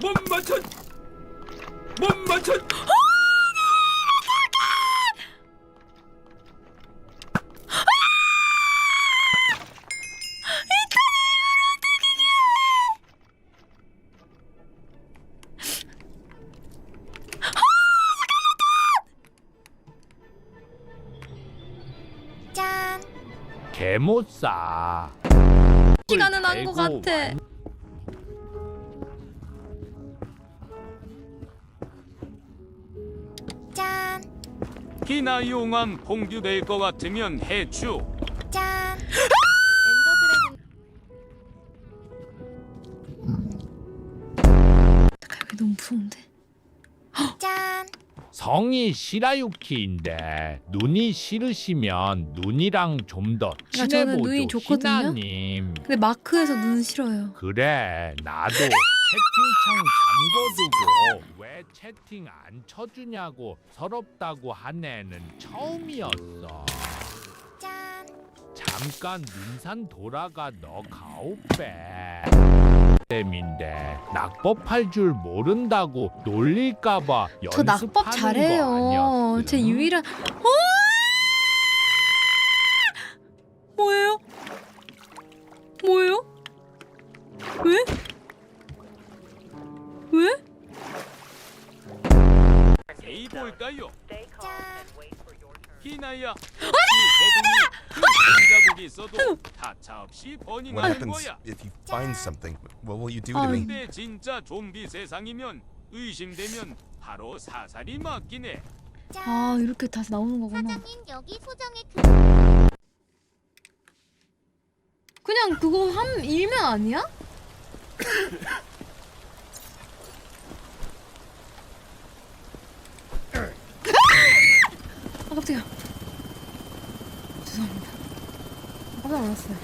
못 맞췄 못 맞췄 짠. 개못 싸 시간은 난것 같아. 기나 용암 봉규될 것 같으면 해주 짠. 여기 너무 무서운데. 짠. 성이 시라유키인데 눈이 싫으시면 눈이랑 좀더 그러니까 저는 눈이 친해보죠 좋거든요. 희나님 근데 마크에서 눈 싫어요. 그래 나도 채팅창 잠궈두고 왜 채팅 안 쳐주냐고 서럽다고 한 애는 처음이었어 짠. 잠깐 눈산 돌아가 너 가오빼 땜인데 낙법할 줄 모른다고 놀릴까봐 저 낙법 잘해요. 제 유일한. 어! 뭐예요? 뭐예요? 왜? 왜? 이 볼까요 짠. 기나야 이 해동이 큰 자국이 있어도 다차 없이 What 버닝하는 happens 거야 if you find something? What will you do to me? 근데 진짜 좀비 세상이면 의심되면 바로 사살이 맞긴 해아 이렇게 다시 나오는 거구나. 사장님 여기 소정의 그 그냥 그거 함 일면 아니야? 아 깜짝이야. 죄송합니다. 깜짝 놀랐어요.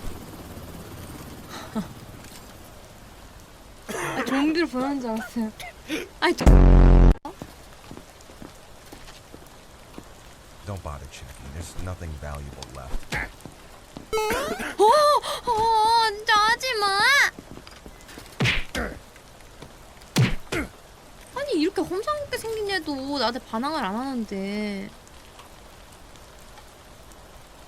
아 좀비로 변하는 줄 알았어요. 아니 저... Don't bother checking. There's nothing valuable left. 어, 진짜 하지 마. 아니 이렇게 험상궂게 생긴 애도 나한테 반항을 안 하는데